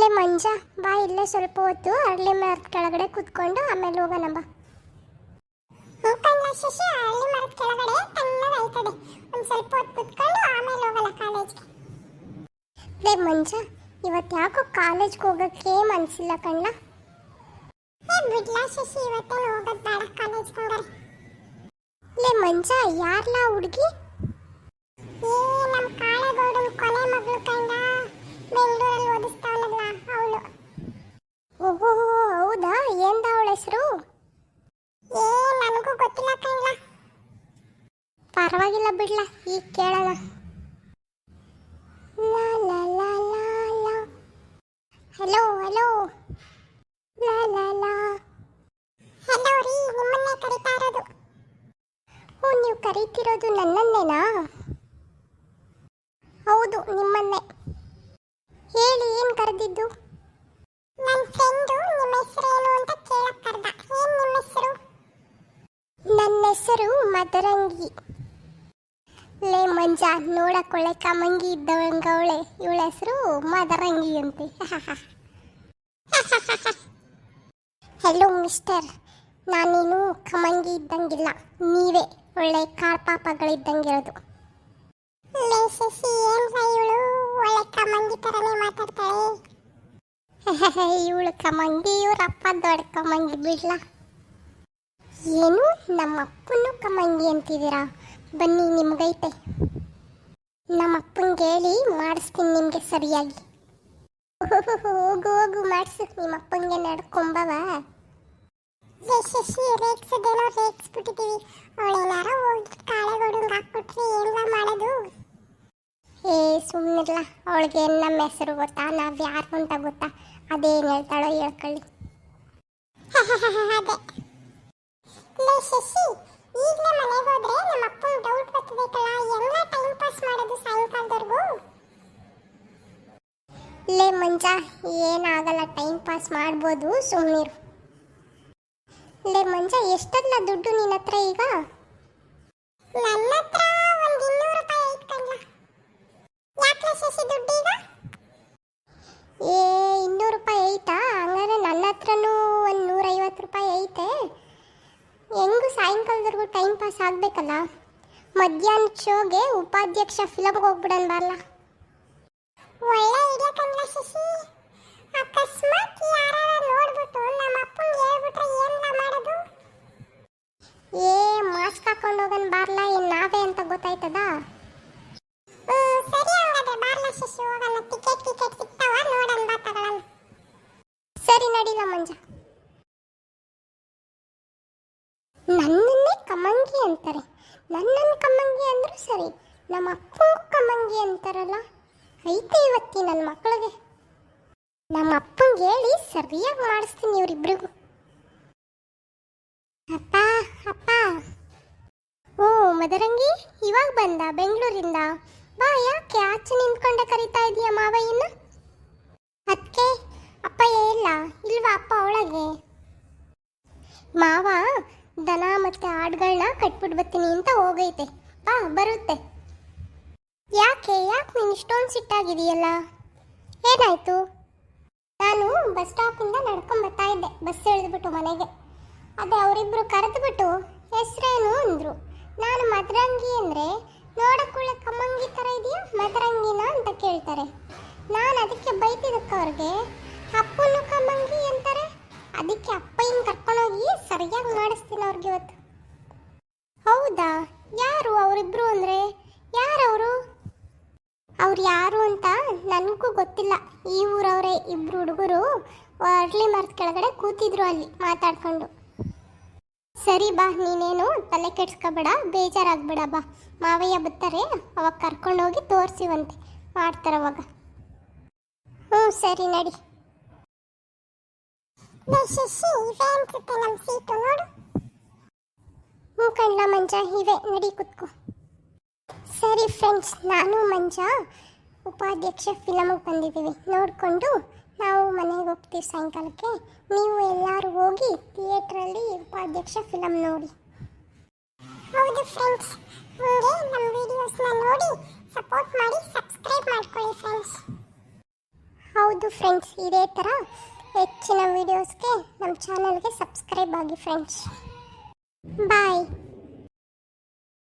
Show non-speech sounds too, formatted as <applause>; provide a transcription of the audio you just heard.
ಲೇ ಮಂಜ ಬಾ ಇಲ್ಲೇ ಸ್ವಲ್ಪ ಹೊತ್ತು ಅರಳಿ ಮರದ ಕೆಳಗಡೆ ಕುತ್ಕೊಂಡು ಆಮೇಲೆ ಹೋಗೋಣ ಬಾ. ಶಶಿ ಅರಳಿ ಮರದ ಕೆಳಗಡೆ ತಣ್ಣಗಾಯ್ತದೆ ಒಂದು ಸ್ವಲ್ಪ ಹೊತ್ತು ಕುತ್ಕೊಂಡು ಆಮೇಲೆ ಹೋಗಲ್ಲ ಕಾಲೇಜ್ಗೆ ಲೇ ಮಂಜ ಇವತ್ತು ಯಾಕೋ ಕಾಲೇಜ್ಗೆ ಹೋಗಕ್ಕೆ ಮನಸ್ಸಿಲ್ಲ ಕಣ್ಣ. ಏ ಬಿಡ್ಲಾ ಶಶಿ ಇವತ್ತೇನು ಹೋಗೋದು ಬೇಡ ಕಾಲೇಜ್ಗೆ ಹೋಗಲ್ಲ ಲೇ ಮಂಜ ಯಾರ್ಲಾ ಹುಡುಗಿ? ಪರವಾಗಿಲ್ಲ ಬಿಡ್ಲ ಈಗ ಕೇಳೋಣ ಹಲೋ ಹಲೋ ಹಲೋ ರೀ ನಿಮ್ಮನ್ನೇ ಕರಿತಾ ಇರೋದು. ಓ ನೀವು ಕರಿತಿರೋದು ನನ್ನನ್ನೇನಾ? ಹೌದು ನಿಮ್ಮನ್ನೇ. ಹೇಳಿ ಏನು ಕರೆದಿದ್ದು? ನನ್ನ ಫ್ರೆಂಡು ನಿಮ್ಮ ಹೆಸರೇನು ಅಂತ ಕೇಳಕ್ ಕರ್ದ. ಏನು ನಿಮ್ಮ ಹೆಸರು? ನನ್ನ ಹೆಸರು ಮದರಂಗಿ. ಲೇ ಮಂಜ ನೋಡಕ್ಕೊಳ್ಳೆ ಕಮಂಗಿ ಇದ್ದವಂಗವಳೆ ಇವಳ ಹೆಸರು ಮದರಂಗಿ ಅಂತೆ. <laughs> ಹೆಲೋ ಮಿಸ್ಟರ್ ನಾನೇನು ಕಮಂಗಿ ಇದ್ದಂಗಿಲ್ಲ. ನೀವೇ ಒಳ್ಳೆ ಕಾರ್ಪಾಪಗಳಿದ್ದಂಗಿರೋದು. ಲೇ ಶಶಿ ಏನ್ ಇವಳು? ಒಳ್ಳೆ ಕಮಂಗಿ ತರನೇ ಮಾತಾಡ್ತಾಳೆ. <laughs> ಇವಳು ಕಮಂಗಿ ಇವ್ರ ಅಪ್ಪ ದೊಡ್ಡ ಕಮಂಗಿ ಬಿಡ್ಲಾ. ಏನು ನಮ್ಮ ಅಪ್ಪನು ಕಮಂಗಿ ಅಂತಿದ್ದೀರಾ? ಬನ್ನಿ, ನಿಮ್ಗೈತೆ. ನಮ್ಮ ಅಪ್ಪಂಗೆ ಹೇಳಿ ಮಾಡಿಸ್ತೀನಿ ನಿಮಗೆ ಸರಿಯಾಗಿ. ಹೋಗು ಹೋಗು, ಮಾಡಿಸು. ನಿಮ್ಮ ಅಪ್ಪಂಗೆ ನಡ್ಕೊಂಬವ. ಶಶಿ ರೇಗ್ಸದೇನೋ ರೇಗ್ಸ್ಬಿಟ್ಟಿದ್ದೀವಿ. ಅವಳೇನಾರ ಹೋಗಿ ಕಾಳೆಗೋಡಂಗೆ ಹಾಕ್ಬಿಟ್ರೆ ಎಲ್ಲ ಮಾಡೋದು. ಏ ಸುಮ್ಮನಿರ್ಲ ಅವಳಿಗೆ ನಮ್ಮ ಹೆಸರು ಗೊತ್ತಾ? ನಾವು ಯಾರು ಅಂತ ಗೊತ್ತಾ? ಅದೇನು ಹೇಳ್ತಾಳೋ ಹೇಳ್ಕೊಳ್ಳಿ. <laughs> ಅದೇ. ಶಶಿ ಈಗಲೇ ಮನೆಗೆ ಹೋದ್ರೆ ನಮ್ಮ ಅಪ್ಪನ ಡೌಟ್ ಬರ್ತದೈತಲ್ಲ ಎಲ್ಲ ಟೈಮ್ ಪಾಸ್ ಮಾಡೋದು ಸಾಯಂಕಾಲದವರೆಗೂ? ಲೇ ಮಂಜ ಏನಾಗಲ್ಲ ಟೈಮ್ ಪಾಸ್ ಮಾಡ್ಬೋದು ಸುಮ್ಮನಿರು ಲೇ ಮಂಜ ಎಷ್ಟಲ್ಲ ದುಡ್ಡು ನಿನ್ನ ಹತ್ರ ಈಗ? ನನ್ನ ಹತ್ರ ಒಂದು ಇನ್ನೂರು ರೂಪಾಯಿ ಐತ್ ಕಣ್ಲ ಯಾಕೆ ಶಶಿ ದುಡ್ಡು ಈಗ ಏ ಇನ್ನೂರು ರೂಪಾಯಿ ಐತಾ ಹಂಗಾರೆ ನನ್ನ ಹತ್ರನೂ ಒಂದು ನೂರೈವತ್ತು ರೂಪಾಯಿ ಐತೆ ಹೆಂಗೂ ಸಾಯಂಕಾಲದವರೆಗೂ ಟೈಮ್ ಪಾಸ್ ಆಗಬೇಕಲ್ಲ? ಮಧ್ಯಾಹ್ನ ಶೋಗೆ ಉಪಾಧ್ಯಕ್ಷ ಫಿಲಮ್ಗೆ ಹೋಗ್ಬಿಡೋಣ ಬರಲ್ಲ ಒಳ್ಳೆ ಐಡಿಯಾ ಕಣ್ಲ ಶಶಿ ಅಕಸ್ಮಾತ್ ಯಾರಾರ ನೋಡ್ಬಿಟ್ಟು ನಮ್ಮ ಅಪ್ಪಂಗೆ ಹೇಳ್ಬಿಟ್ರೆ ಏನಿಲ್ಲ ಮಾಡೋದು ಏ ಮಾಸ್ಕ್ ಹಾಕೊಂಡು ಹೋಗೋಣ ಬಾರ್ಲ ಏನ್ ನಾವೇ ಅಂತ ಗೊತ್ತಾಯ್ತದ ಹ್ಮ್, ಸರಿ ಹಂಗಾದ್ರೆ ಬಾರ್ಲ ಶಶಿ ಹೋಗೋಣ ಟಿಕೆಟ್ ಟಿಕೆಟ್ ಸಿಗ್ತಾವ ನೋಡೋಣ ಬಾ ತಗೊಳ್ಳೋಣ ಸರಿ ನಡಿಲ ಮಂಜ ನನ್ನನ್ನೇ ಕಮಂಗಿ ಅಂತಾರೆ. ನನ್ನನ್ನು ಕಮಂಗಿ ಅಂದರೂ ಸರಿ ನಮ್ಮ ಅಪ್ಪಂಗೂ ಕಮಂಗಿ ಅಂತಾರಲ್ಲ, ಐತೆ ಇವತ್ತಿ ನನ್ನ ಮಕ್ಕಳಿಗೆ ನಮ್ಮ ಅಪ್ಪಂಗೆ ಹೇಳಿ ಸರಿಯಾಗಿ ಮಾಡಿಸ್ತೀನಿ ಇವರಿಬ್ರಿಗೂ. ಅಪ್ಪ ಅಪ್ಪ. ಓ, ಮದರಂಗಿ, ಇವಾಗ ಬಂದ ಬೆಂಗಳೂರಿಂದ? ಬಾ, ಯಾಕೆ ಆಚೆ ನಿಂತ್ಕೊಂಡೆ ಕರಿತಾ ಇದೀಯ ಮಾವಯ್ಯನ? ಅದಕ್ಕೆ ಅಪ್ಪ ಇಲ್ಲ, ಇಲ್ವಾ ಅಪ್ಪ ಒಳಗೆ? ಮಾವ ದನ ಮತ್ತೆ ಕಟ್ಬಿಟ್ಟು ಬರ್ತೀನಿ ಅಂತ ಹೋಗೈತೆ. ಬಾ, ಬರುತ್ತೆ. ಯಾಕೆ ಯಾಕೆ ನೀನು ಇಷ್ಟೊಂದು ಸಿಟ್ಟಾಗಿದೆಯಲ್ಲ ಏನಾಯ್ತು? ನಾನು ಬಸ್ ಸ್ಟಾಪಿಂದ ನಡ್ಕೊಂಬರ್ತಾ ಇದ್ದೆ, ಬಸ್ ಇಳಿದ್ಬಿಟ್ಟು ಮನೆಗೆ. ಅದೇ ಅವರಿಬ್ರು ಕರೆದುಬಿಟ್ಟು ಹೆಸರೇನು ಅಂದರು. ನಾನು ಮದರಂಗಿ ಅಂದ್ರೆ ನೋಡಕ್ಕುಳ್ಳೆ ಕಮ್ಮಂಗಿ ಥರ ಇದೆಯಾ, ಮದರಂಗಿನ ಅಂತ ಕೇಳ್ತಾರೆ. ನಾನು ಅದಕ್ಕೆ ಬೈತಿದ್ದಕ್ಕೆ ಅವ್ರಿಗೆ, ಅಪ್ಪನು ಇವತ್ತು ಹೌದಾ? ಯಾರು ಅವರಿಬ್ರು ಅಂದ್ರೆ? ಯಾರವರು? ಅವ್ರು ಯಾರು ಅಂತ ನನಗೂ ಗೊತ್ತಿಲ್ಲ. ಈ ಊರವರೇ ಇಬ್ರು ಹುಡುಗರು ಅರ್ಲಿ ಮರದ ಕೆಳಗಡೆ ಕೂತಿದ್ರು ಅಲ್ಲಿ ಮಾತಾಡ್ಕೊಂಡು. ಸರಿ ಬಾ, ನೀನೇನು ತಲೆ ಕೆಡ್ಸ್ಕೊಬೇಡ, ಬೇಜಾರಾಗ್ಬೇಡ ಬಾ. ಮಾವಯ್ಯ ಬರ್ತಾರೆ, ಅವಾಗ ಕರ್ಕೊಂಡೋಗಿ ತೋರಿಸಿವಂತೆ ಮಾಡ್ತಾರೆ ಅವಾಗ. ಹ್ಞೂ, ಸರಿ, ನಡಿ. ನಮ್ಮ ಸೀಟು ನೋಡು. ಹ್ಞೂ ಕಣ್ಣ ಮಂಜ, ಇವೆ, ನಡಿ ಕುತ್ಕೋ. ಸರಿ ಫ್ರೆಂಡ್ಸ್ ನಾನು ಮಂಜ, ಉಪಾಧ್ಯಕ್ಷ ಫಿಲಮಿಗೆ ಬಂದಿದ್ದೀವಿ. ನೋಡಿಕೊಂಡು ನಾವು ಮನೆಗೆ ಹೋಗ್ತೀವಿ ಸಾಯಂಕಾಲಕ್ಕೆ. ನೀವು ಎಲ್ಲರೂ ಹೋಗಿ ಥಿಯೇಟ್ರಲ್ಲಿ ಉಪಾಧ್ಯಕ್ಷ ಫಿಲಮ್ ನೋಡಿ. ಹೌದು ಫ್ರೆಂಡ್ಸ್ ನಿಮಗೆ ನಮ್ಮ ವಿಡಿಯೋಸ್ನ ನೋಡಿ ಸಪೋರ್ಟ್ ಮಾಡಿ ಸಬ್ಸ್ಕ್ರೈಬ್ ಮಾಡ್ಕೊಳ್ಳಿ ಫ್ರೆಂಡ್ಸ್ ಹೌದು ಫ್ರೆಂಡ್ಸ್ ಇದೇ ಥರ ಹೆಚ್ಚಿನ ವೀಡಿಯೋಸ್ಗೆ ನಮ್ಮ ಚಾನಲ್ಗೆ ಸಬ್ಸ್ಕ್ರೈಬ್ ಆಗಿ ಫ್ರೆಂಡ್ಸ್ Bye.